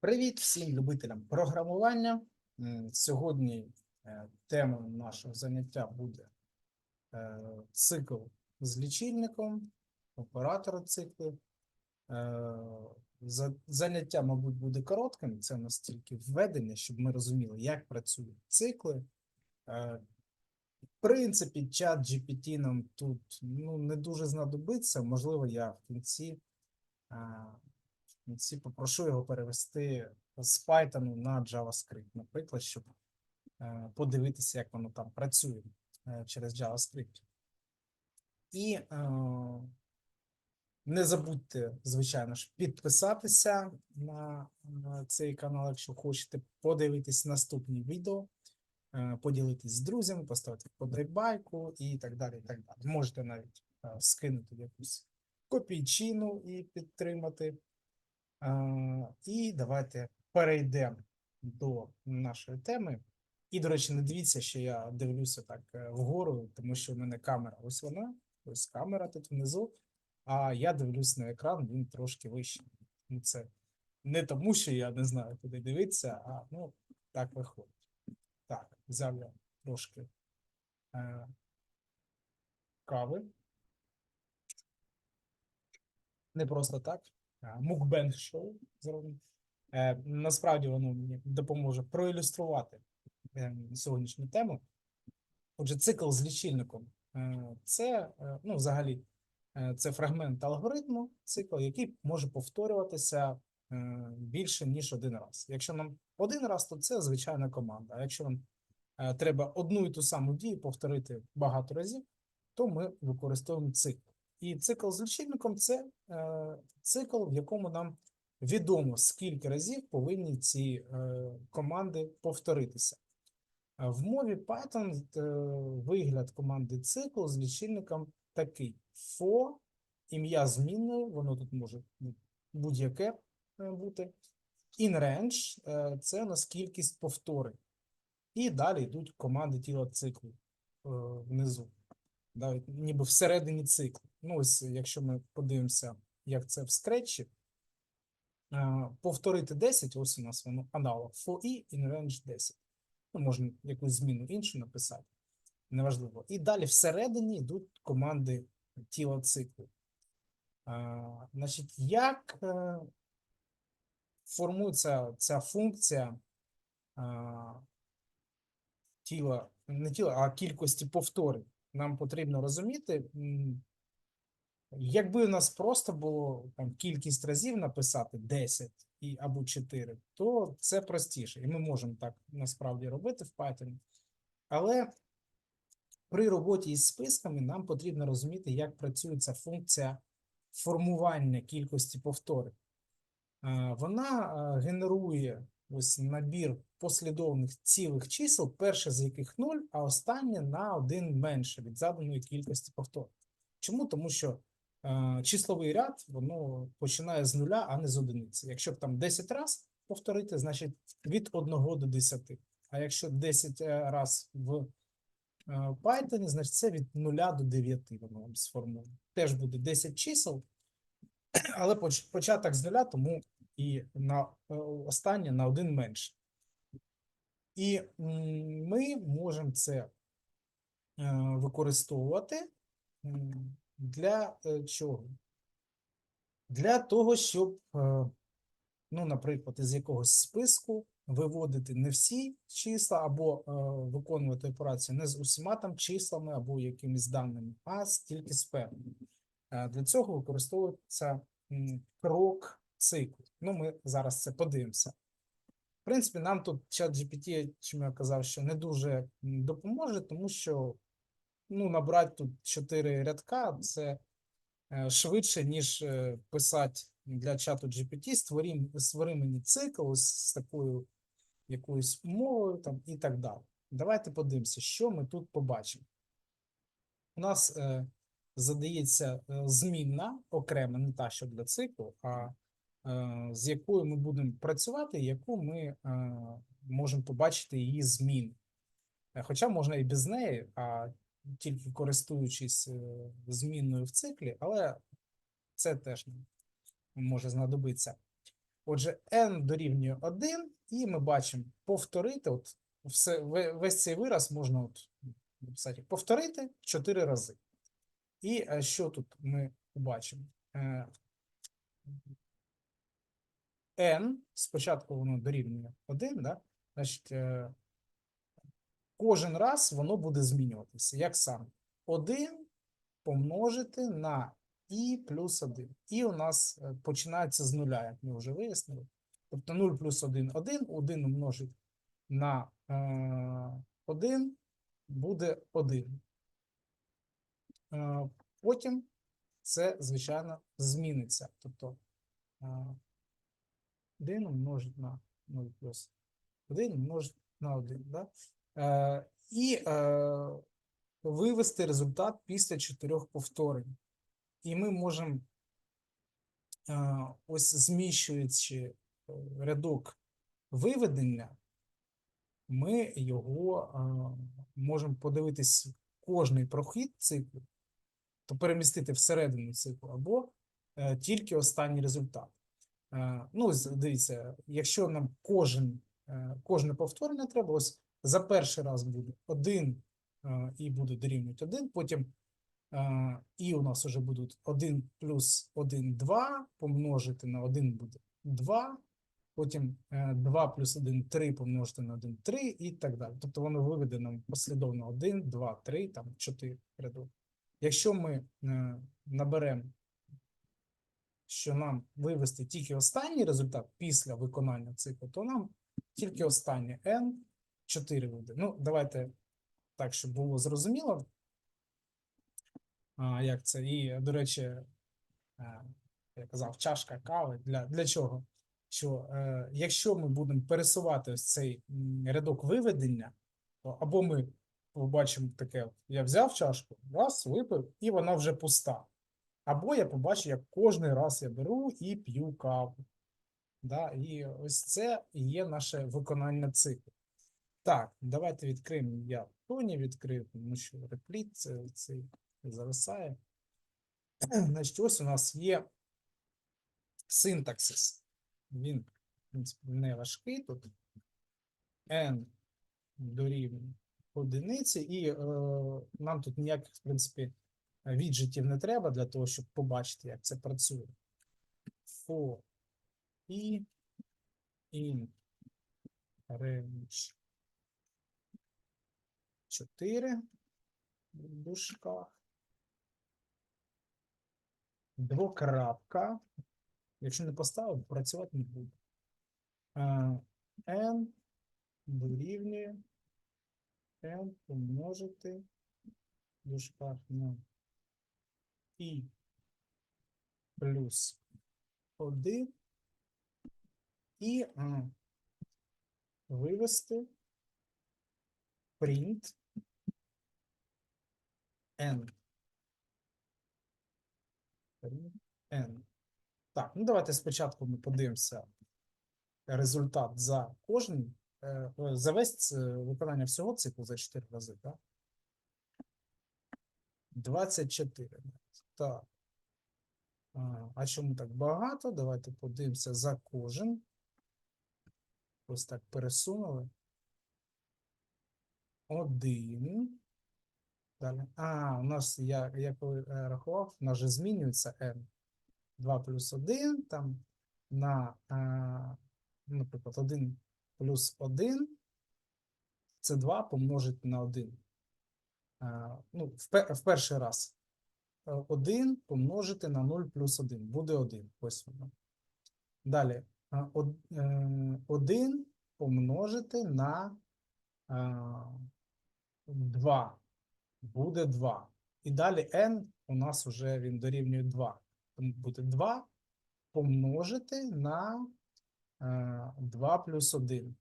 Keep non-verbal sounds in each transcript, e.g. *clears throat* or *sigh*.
Привіт всім любителям програмування. Сьогодні е, тема нашого заняття буде е, цикл з лічильником, оператор циклу. Е, Заняття, мабуть, буде коротким. Це настільки введення, щоб ми розуміли, як працюють цикли. В принципі, чат GPT нам тут ну, не дуже знадобиться. Можливо, я в кінці е, попрошу його перевести з Python на JavaScript, наприклад, щоб е, подивитися, як воно там працює е, через JavaScript. І е, не забудьте, звичайно ж, підписатися на, цей канал, якщо хочете подивитись наступні відео, поділитись з друзями, поставити вподобайку і так далі. і так далі. Можете навіть скинути якусь копійчину і підтримати. А, І давайте перейдемо до нашої теми. І, до речі, не дивіться, що я дивлюся так е, вгору, тому що в мене камера ось вона, ось камера тут внизу, а я дивлюсь на екран, він трошки вищий. Ну, це не тому, що я не знаю, куди дивитися, а ну, так виходить. Так, взяв я трошки е, кави. Не просто так. Мукбенг шоу зробимо. Е, насправді воно мені допоможе проілюструвати е, сьогоднішню тему. Отже, цикл з лічильником е, це е, ну, взагалі е, це фрагмент алгоритму, цикл, який може повторюватися е, більше ніж один раз. Якщо нам один раз, то це звичайна команда. А якщо нам е, треба одну і ту саму дію повторити багато разів, то ми використовуємо цикл. І цикл з лічильником це е, цикл, в якому нам відомо, скільки разів повинні ці е, команди повторитися. Е, В мові Python е, вигляд команди цикл з лічильником такий: for, ім'я змінною, воно тут може ну, будь-яке е, бути. In range е, це у нас кількість повторень. І далі йдуть команди тіла циклу е, внизу да, ніби всередині циклу. Ну, ось, якщо ми подивимося, як це в скретчі, повторити 10, ось у нас воно аналог for i in range 10. Ну, можна якусь зміну іншу написати, неважливо. І далі всередині йдуть команди тіла циклу. А, значить, як е, формується ця функція а, тіла, не тіла, а кількості повторень? Нам потрібно розуміти, якби у нас просто було там кількість разів написати 10 і, або 4, то це простіше. І ми можемо так насправді робити в Python. Але при роботі із списками нам потрібно розуміти, як працює ця функція формування кількості повторень. Е, Вона генерує ось набір послідовних цілих чисел, перше з яких 0, а останнє на один менше від заданої кількості повторень. Чому? Тому що е, числовий ряд воно починає з нуля, а не з одиниці. Якщо б там 10 разів повторити, значить від 1 до 10. А якщо 10 разів в е, Python, значить це від 0 до 9 воно вам сформує. Теж буде 10 чисел, але поч- початок з нуля, тому і на е, останнє на один менше. І ми можемо це е, використовувати для е, чого? Для того, щоб, ну, наприклад, із якогось списку виводити не всі числа, або виконувати операцію не з усіма там числами або якимись даними, а тільки з певними. Для цього використовується крок циклу. Ну, ми зараз це подивимося. В принципі, нам тут чат GPT, чим я казав, що не дуже допоможе, тому що ну, набрати тут 4 рядка це е, швидше, ніж е, писати для чату GPT, створи, створи мені цикл з, такою якоюсь умовою там, і так далі. Давайте подивимося, що ми тут побачимо. У нас е, задається е, змінна окрема, не та, що для циклу, а з якою ми будемо працювати, яку ми е, можемо побачити її змін. Е, Хоча можна і без неї, а тільки користуючись е, змінною в циклі, але це теж може знадобитися. Отже, n дорівнює 1, і ми бачимо повторити. От все, весь цей вираз можна от написати повторити 4 рази. І е, що тут ми побачимо? Е, n, спочатку воно дорівнює 1, да? значить, е, кожен раз воно буде змінюватися. Як саме? 1 помножити на і плюс 1. І у нас е, починається з нуля, як ми вже вияснили. Тобто 0 плюс 1 – 1, 1 умножить на е, 1 буде 1. Е, потім це, звичайно, зміниться. Тобто е, 1 умножить на 0 плюс 1 умножить на 1. Да? Е, і е, вивести результат після чотирьох повторень. І ми можемо, е, ось зміщуючи е, рядок виведення, ми його е, можемо подивитись кожний прохід циклу, то перемістити всередину циклу, або е, тільки останній результат. Е, Ну, дивіться, якщо нам кожен, е, кожне повторення треба, ось за перший раз буде один е, і буде дорівнювати 1, потім і у нас вже будуть 1 плюс 1 – 2, помножити на 1 буде 2, потім е, 2 плюс 1 – 3 помножити на 1 – 3 і так далі. Тобто воно виведе нам послідовно 1, 2, 3, там 4 рядок. Якщо ми наберемо, що нам вивести тільки останній результат після виконання циклу, то нам тільки останнє n 4 вийде. Ну, давайте так, щоб було зрозуміло, а, як це. І, до речі, е, я казав, чашка кави. Для, для чого? Що е, якщо ми будемо пересувати ось цей рядок виведення, то або ми побачимо таке: я взяв чашку, раз, випив, і вона вже пуста. Або я побачу, як кожний раз я беру і п'ю каву. Да? І ось це є наше виконання циклу. Так, давайте відкриємо. Я тоні відкрив, тому що репліт це, цей зависає. *clears throat* Значить, ось у нас є синтаксис. Він, в принципі, не важкий тут. n дорівнює одиниці, і е, нам тут ніяких, в принципі, віджитів не треба для того, щоб побачити, як це працює. For і in range 4 в дужках. Двокрапка. Якщо не поставив, працювати не буде. Е, n дорівнює n помножити в дужках на і плюс 1 і вивести print n. Print n. Так, ну давайте спочатку ми подивимося результат за кожен, за весь е, виконання всього циклу за 4 рази, так? 24. Так. А, а чому так багато? Давайте подивимося за кожен. Ось так пересунули. Один. Далі. А, у нас, я, я коли е, рахував, у нас же змінюється n. 2 плюс 1, там на, е, наприклад, 1 плюс 1, це 2 помножити на 1. Е, ну, в, в перший раз. 1 помножити на 0 плюс 1. Буде 1. Ось воно. Далі. 1 помножити на 2. Буде 2. І далі n у нас вже він дорівнює 2. Тому буде 2 помножити на 2 плюс 1.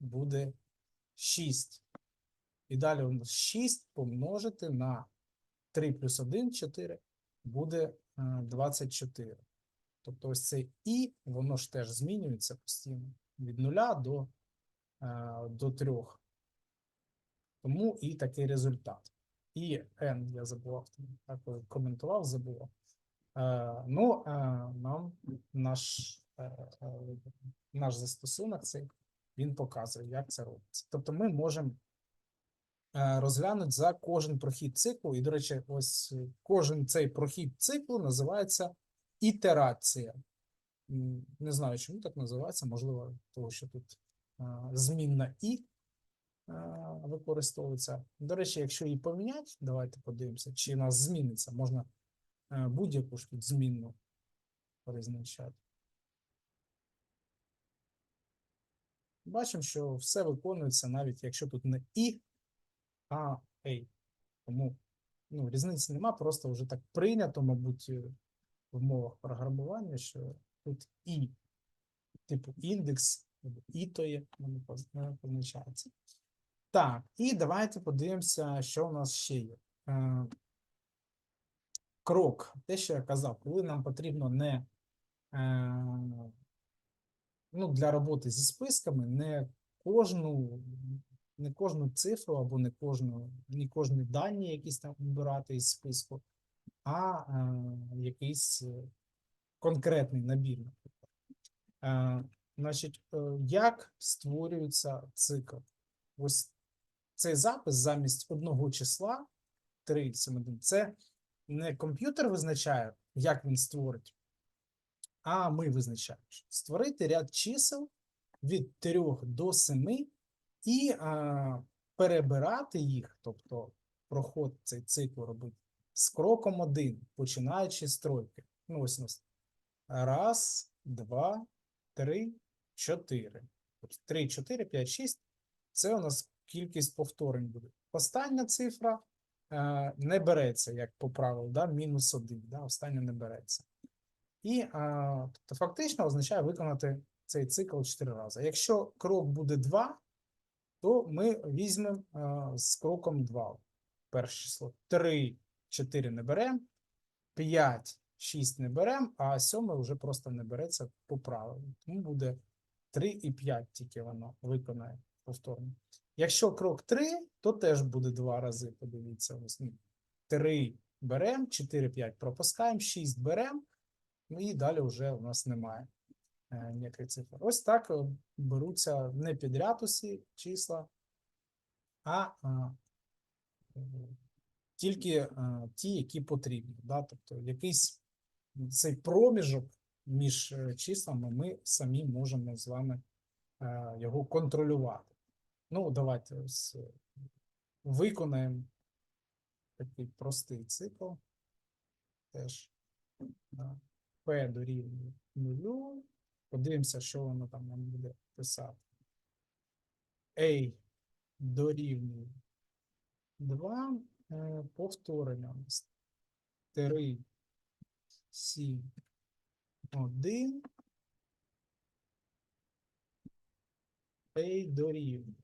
Буде 6. І далі у нас 6 помножити на 3 плюс 1 – 4, буде е, 24. Тобто ось цей і, воно ж теж змінюється постійно від 0 до, е, до 3. Тому і такий результат. І n, я забував, так коментував, забував. Е, Ну, е, нам наш е, е, наш застосунок цей, він показує, як це робиться. Тобто ми можемо е, розглянути за кожен прохід циклу. І, до речі, ось кожен цей прохід циклу називається ітерація. Не знаю, чому так називається, можливо, тому що тут е, змінна і е, використовується. До речі, якщо її поміняти, давайте подивимося, чи нас зміниться. Можна будь-яку ж тут змінну перезначати. Бачимо, що все виконується, навіть якщо тут не і, а ей. Тому ну, різниці нема, просто вже так прийнято, мабуть, е, в мовах програмування, що тут і, типу індекс, або ітоє, воно поз- е, позначається. Так, і давайте подивимося, що у нас ще є. Е, крок, те, що я казав, коли нам потрібно не е, ну, для роботи зі списками не кожну, не кожну цифру або не кожну, не кожні дані якісь там вибирати із списку, а е, якийсь е, конкретний набір. Е, значить, е, як створюється цикл? Ось цей запис замість одного числа 3, 7, 1, це не комп'ютер визначає, як він створить, а ми визначаємо. Створити ряд чисел від 3 до 7 і а, перебирати їх, тобто проход цей цикл робити з кроком 1, починаючи з тройки. Ну, ось у нас раз, два, три, чотири. Тобто 3, 4, 5, 6 це у нас кількість повторень буде. Остання цифра е, не береться, як по правилу, да? мінус 1, да? остання не береться. І а, тобто, фактично означає виконати цей цикл 4 рази. Якщо крок буде 2, то ми візьмемо з кроком 2. Перше число 3, 4 не беремо, 5, 6 не беремо, а 7 вже просто не береться по правилу. Тому буде 3 і 5 тільки воно виконає повторно. Якщо крок 3, то теж буде 2 рази. Подивіться, ось, ну, 3 беремо, 4, 5 пропускаємо, 6 беремо. Ну і далі вже у нас немає е, ніяких цифр. Ось так е, беруться не підряд усі числа, а, е, тільки ті, які потрібні. Да? Тобто якийсь цей проміжок між числами ми самі можемо з вами його контролювати. Ну, давайте ось виконаємо такий простий цикл. Теж. P дорівнює нулю. Подивимося, що воно там нам буде писати. A дорівнює 2. Е, Повторення у нас 3, 7, 1. A дорівнює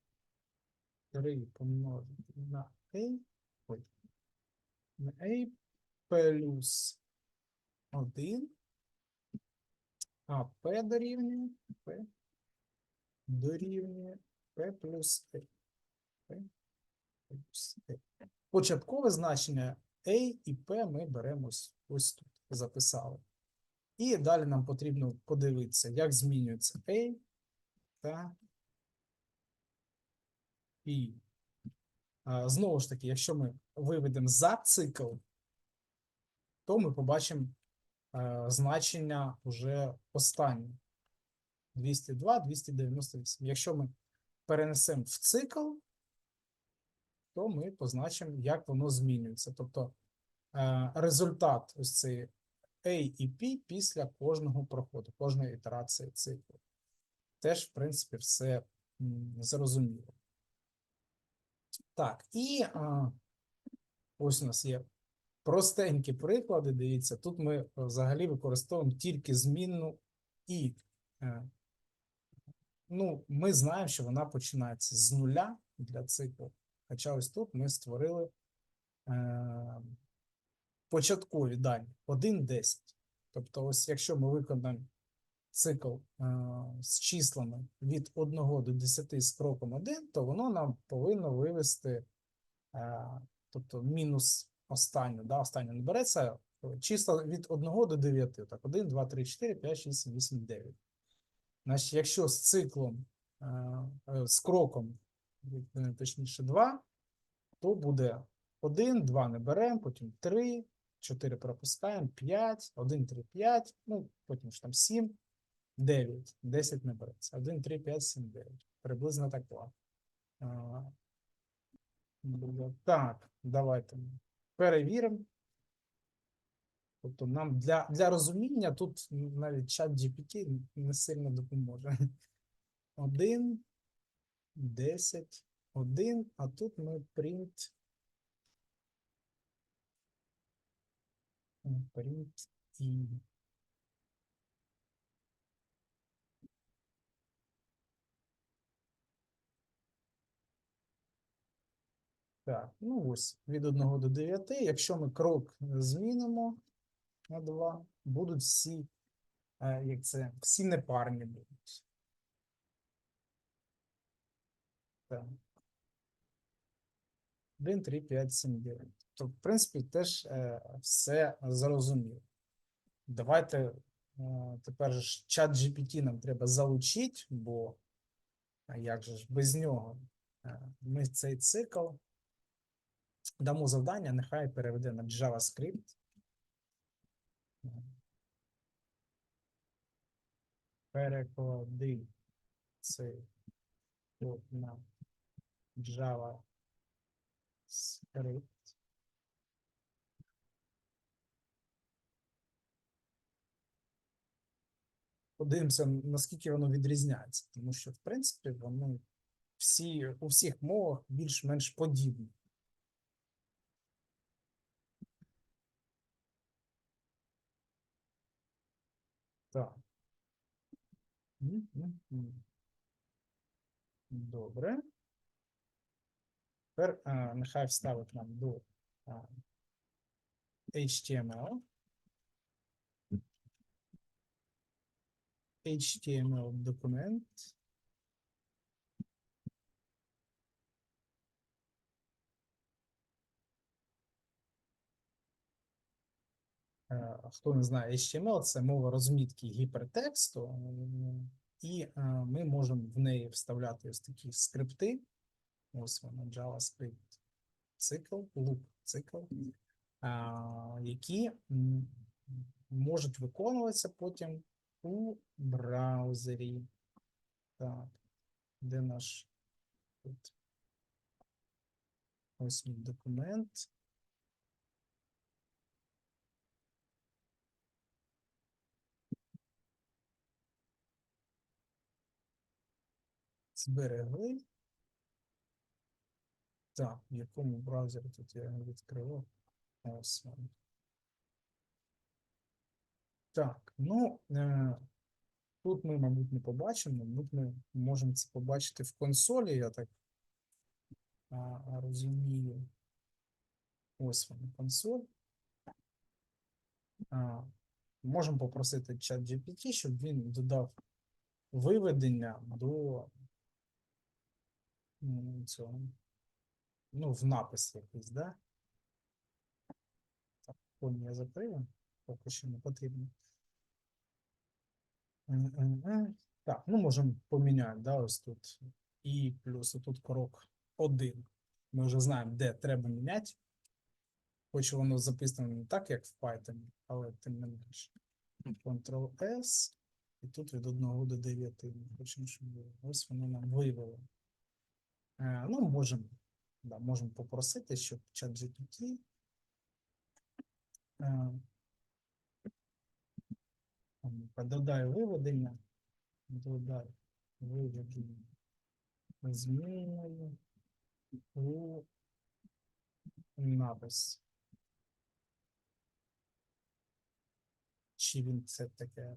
3 помножити на A. Ой. На A плюс 1. А P дорівнює P дорівнює P плюс A. P плюс A. Початкове значення A і P ми беремо ось, тут, записали. І далі нам потрібно подивитися, як змінюється A та і знову ж таки, якщо ми виведемо за цикл, то ми побачимо е, значення вже останнє. 202, 298. Якщо ми перенесемо в цикл, то ми позначимо, як воно змінюється. Тобто е, результат ось цей A і P після кожного проходу, кожної ітерації циклу. Теж, в принципі, все зрозуміло. Так, і а, ось у нас є простенькі приклади. Дивіться, тут ми е, взагалі використовуємо тільки змінну і. Е, ну, ми знаємо, що вона починається з нуля для циклу. Хоча ось тут ми створили е, початкові дані 1-10. Тобто, ось якщо ми виконаємо цикл е, з числами від 1 до 10 з кроком 1, то воно нам повинно вивести, е, тобто мінус останню, да, останню не береться, числа від 1 до 9, так, 1, 2, 3, 4, 5, 6, 7, 8, 9. Значить, якщо з циклом, е, е, з кроком, е, точніше, 2, то буде 1, 2 не беремо, потім 3, 4 пропускаємо, 5, 1, 3, 5, ну, потім ж там 7, 9, 10 не береться. 1, 3, 5, 7, 9. Приблизно так. Буде Так, давайте перевіримо. Тобто нам для, для розуміння тут навіть чат GPT не сильно допоможе. 1, 10, 1, а тут ми print. Print. Так, ну ось від 1 до 9. Якщо ми крок змінимо на 2, будуть всі, е, як це, всі непарні будуть. Так. 1, 3, 5, 7, 9. То, в принципі, теж е, все зрозуміло. Давайте е, тепер ж чат GPT нам треба залучити, бо як же ж без нього ми цей цикл дамо завдання, нехай переведе на JavaScript. Переклади цей на JavaScript. Подивимося, наскільки воно відрізняється, тому що, в принципі, воно всі, у всіх мовах більш-менш подібні. Так. Мгм. Добре. Тепер а, нехай вставить нам до а, HTML. HTML документ. Хто не знає, HTML це мова розмітки гіпертексту, і е, ми можемо в неї вставляти ось такі скрипти. Ось воно JavaScript цикл, loop цикл, які можуть виконуватися потім у браузері. Так, де наш тут? Ось мій документ. Зберегли. Так, в якому браузері тут я відкривав? Ось. Так, ну е, тут ми, мабуть, не побачимо. Тут ми можемо це побачити в консолі, я так розумію. Ось вона консоль. Можемо попросити чат GPT, щоб він додав виведення до м, цього. Ну, в напис якийсь, да? Так, фон я закрию, поки що не потрібно. Так, ну можемо поміняти, да, ось тут. І плюс тут крок 1. Ми вже знаємо, де треба міняти. Хоч воно записано не так, як в Python, але тим не менше. Ctrl-S. І тут від 1 до 9. Ми хочемо, щоб. Ось воно нам вивело. Е, ну, можемо, да, можемо попросити, щоб чат GPT додай виведення, додай виведення зміною у напис. Чи він це таке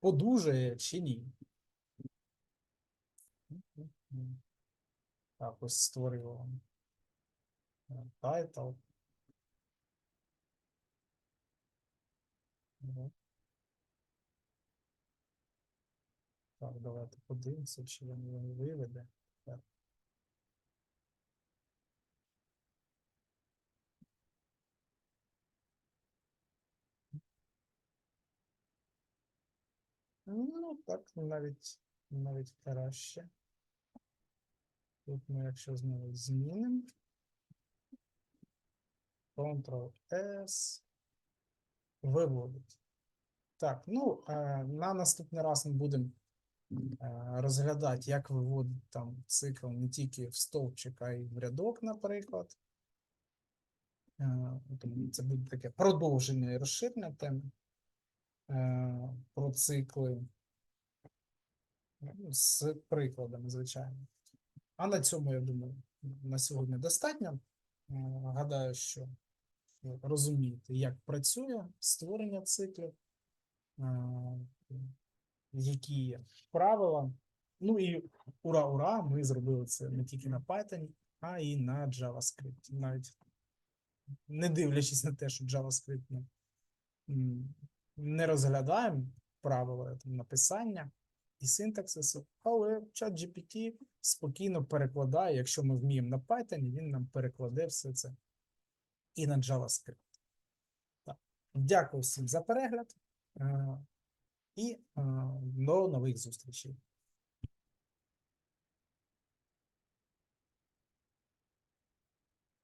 подужає, чи ні? Так, ось створював тайтл. Так, давайте подивимося, чи він його виведе. Так. Ну, так, навіть, навіть краще. Тут ми, якщо знову змінимо. Ctrl-S. Виводить. Так, ну, е, на наступний раз ми будемо е, розглядати, як виводити там цикл не тільки в стовпчик, а й в рядок, наприклад. Е, це буде таке продовження і розширення теми про цикли ну, з прикладами, звичайно. А на цьому, я думаю, на сьогодні достатньо. Е, Гадаю, що розумієте, як працює створення циклів, е, які є правила. Ну і ура, ура! Ми зробили це не тільки на Python, а і на JavaScript. Навіть не дивлячись на те, що JavaScript ми не розглядаємо правила там, написання і синтаксису, але ChatGPT спокійно перекладає, якщо ми вміємо на Python, він нам перекладе все це і на JavaScript. Так. Дякую всім за перегляд е, і е, до нових зустрічей.